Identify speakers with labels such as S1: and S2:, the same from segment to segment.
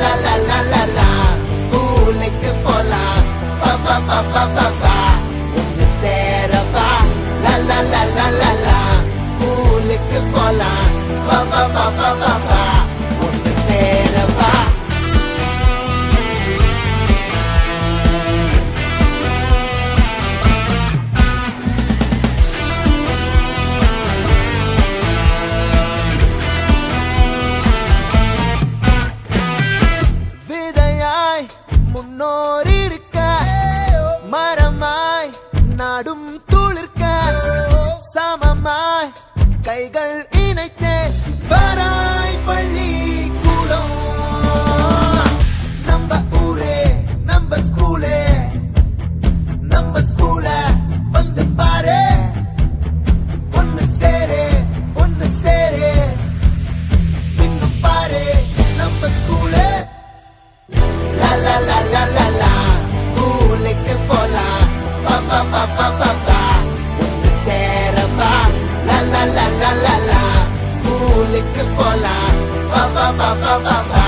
S1: la la la la la. ஸ்கூலுக்கு போலாம் பா பா பா பா பா பா ஒன்று சேரப்பா la la la la la la ஸ்கூலுக்கு போலாம் பா பா பா பா கைகள் இணைத்தே வராய் பள்ளி கூடம் நம்ம ஊரே நம்ம ஸ்கூலே. நம்ம ஸ்கூல வந்து பாரு. ஒன்னு சேரு ஒன்னு சேரு. இன்னும் பாரு நம்ம ஸ்கூலே. La la la la la la ஸ்கூலுக்கு போலாம். பா பா பா பா பா பா. ஒன்னு la la la. La la ஸ்கூலுக்கு போலாம் பா பா பா பா பா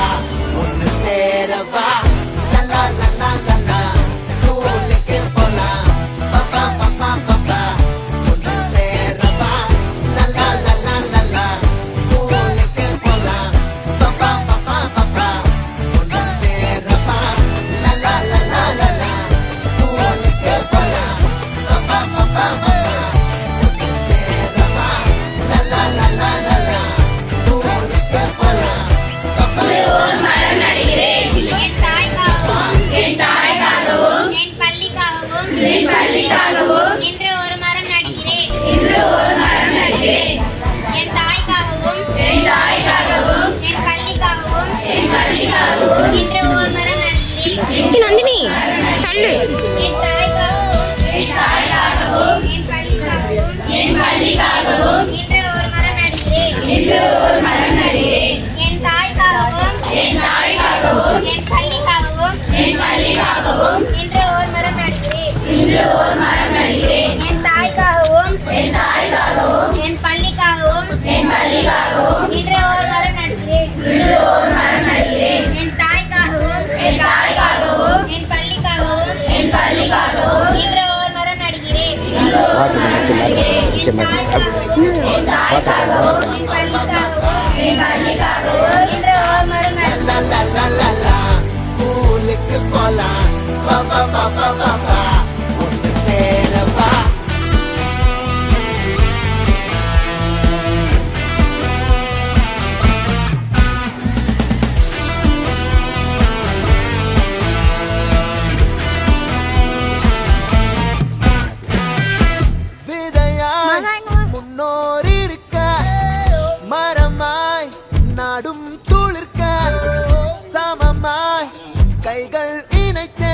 S2: நந்தினி தள்ளு.
S3: என் பள்ளிக்காகவும் இன்று ஒரு மரம் நடுகிறேன்
S4: இன்று ஒரு மரம் நடுகிறேன்.
S3: என் தாய்க்காகவும்
S4: என் தாய்க்காகவும்
S3: என் பள்ளிக்காகவும்
S4: என் பள்ளிக்காகவும்
S3: இன்று ஒரு மரம் நடுகிறேன்.
S4: இன்று ஒரு மரம்
S1: la la la la school pa pa pa pa pa. முன்னோர் இருக்க. மரமாய் நாடும் துளிர்க்க. சமமாய் கைகள் இணைத்த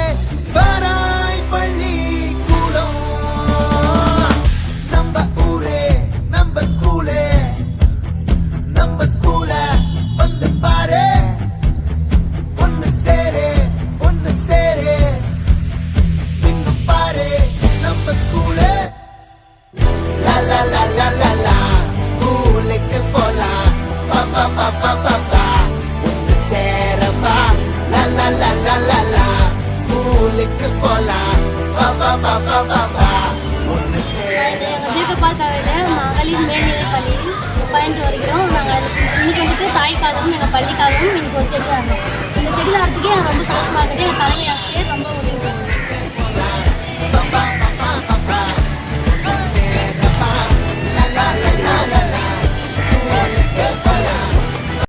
S1: பா பா
S5: மகளிர் மேல்நிலை பள்ளியில் பயின்று வருகிறோம் நாங்கள் இன்னைக்கு வந்துட்டு தாய்க்காகவும் எங்கள் பள்ளிக்காகவும் இன்னைக்கு ஒரு செடி ஆடுறோம் இந்த செடி ஆடுறதுக்கே எனக்கு ரொம்ப சந்தோஷமாக இருக்குது என் தலைமை ஆசிரியர் ரொம்ப உதவி